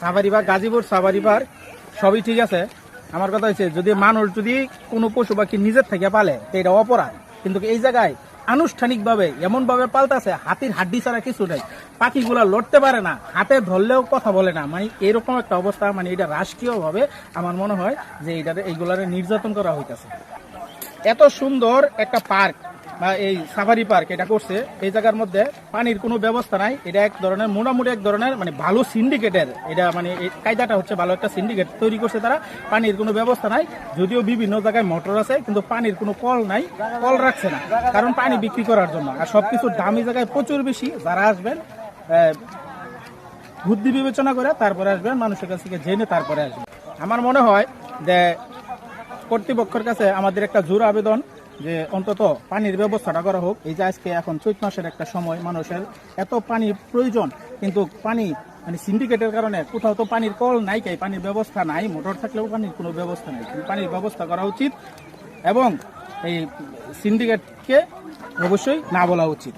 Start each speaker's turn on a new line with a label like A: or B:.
A: Safari park Gazipur safari park সবই ঠিক আছে। আমার কথা হচ্ছে, যদি মানুষ যদি কোনো পশু পাখি নিজের থেকে পালে এটা অপরাধ। কিন্তু এই জায়গায় আনুষ্ঠানিকভাবে এমনভাবে পাল্টাছে হাতির হাড্ডি ছাড়া কিছু নেই। পাখিগুলা লড়তে পারে না, হাতে ধরলেও কথা বলে না। মানে এরকম একটা অবস্থা মানে এটা রাষ্ট্রীয়ভাবে আমার মনে হয় যে এটা এইগুলারে নির্যাতন করা হইতেছে। এত সুন্দর একটা পার্ক বা এই সাফারি পার্ক এটা করছে, এই জায়গার মধ্যে পানির কোনো ব্যবস্থা নাই। এটা এক ধরনের, মোটামুটি এক ধরনের মানে ভালো সিন্ডিকেটের এটা মানে কায়দাটা হচ্ছে ভালো একটা সিন্ডিকেট তৈরি করছে তারা। পানির কোনো ব্যবস্থা নাই, যদিও বিভিন্ন জায়গায় মোটর আছে, কিন্তু পানির কোনো কল নাই, কল রাখছে না, কারণ পানি বিক্রি করার জন্য। আর সবকিছু দামি জায়গায় প্রচুর বেশি, যারা আসবেন বুদ্ধি বিবেচনা করে তারপরে আসবেন, মানুষের কাছ থেকে জেনে তারপরে আসবেন। আমার মনে হয় যে কর্তৃপক্ষের কাছে আমাদের একটা জোর আবেদন যে অন্তত পানির ব্যবস্থাটা করা হোক। এই যে আজকে এখন চৈত মাসের একটা সময়, মানুষের এত পানির প্রয়োজন, কিন্তু পানি মানে সিন্ডিকেটের কারণে কোথাও তো পানির কল নাই, কাই পানির ব্যবস্থা নাই, মোটর থাকলেও পানির কোনো ব্যবস্থা নাই। পানির ব্যবস্থা করা উচিত এবং এই সিন্ডিকেটকে অবশ্যই না বলা উচিত।